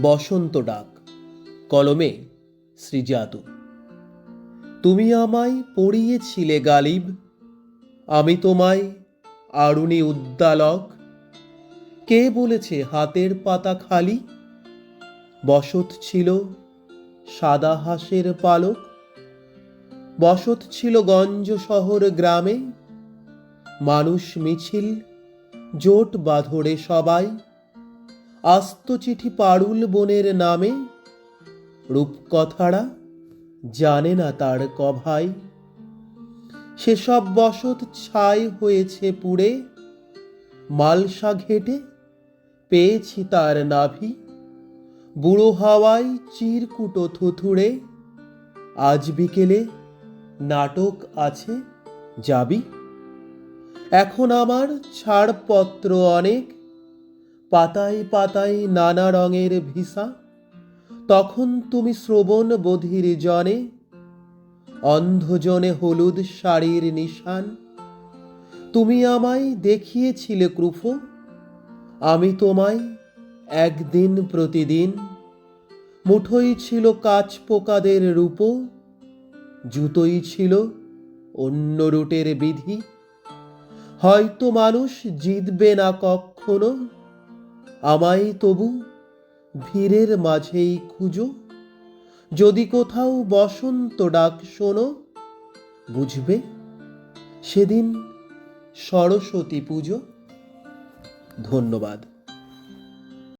বসন্ত ডাক, কলমে শ্রীজাতু তুমি আমায় পড়িয়েছিলে গালিব, আমি তোমায় আরুণী উদ্দালক। কে বলেছে হাতের পাতা খালি? বসত ছিল সাদা হাঁসের পালক। বসত ছিল গঞ্জ শহর গ্রামে। মানুষ মিছিল, জোট বাঁধরে সবাই। আস্ত চিঠি পাড়ুল বনের নামে। রূপকথারা জানে না তার কভাই। সেসব বসত ছাই হয়েছে পুড়ে। মালসা ঘেটে পেয়েছি তার নাভি। বুড়ো হাওয়ায় চিরকুটো থুথুড়ে। আজ বিকেলে নাটক আছে যাবি। এখন আমার ছাড়পত্র অনেক। পাতায় পাতায় নানা রঙের ভিসা, তখন তুমি শ্রবণ বধির জনে, অন্ধজনে হলুদ শাড়ির নিশান, তুমি আমায় দেখিয়েছিলে ক্রুফো, আমি তোমায় একদিন প্রতিদিন, মুঠোই ছিল কাচ পোকাদের রূপ, জুতোই ছিল অন্য রুটের বিধি, হয়তো মানুষ জিতবে না কখনো আমায় তবু ভিড়ের মাঝেই খুঁজো। যদি কোথাও বসন্ত ডাক শোনো, বুঝবে সেদিন সরস্বতী পুজো। ধন্যবাদ।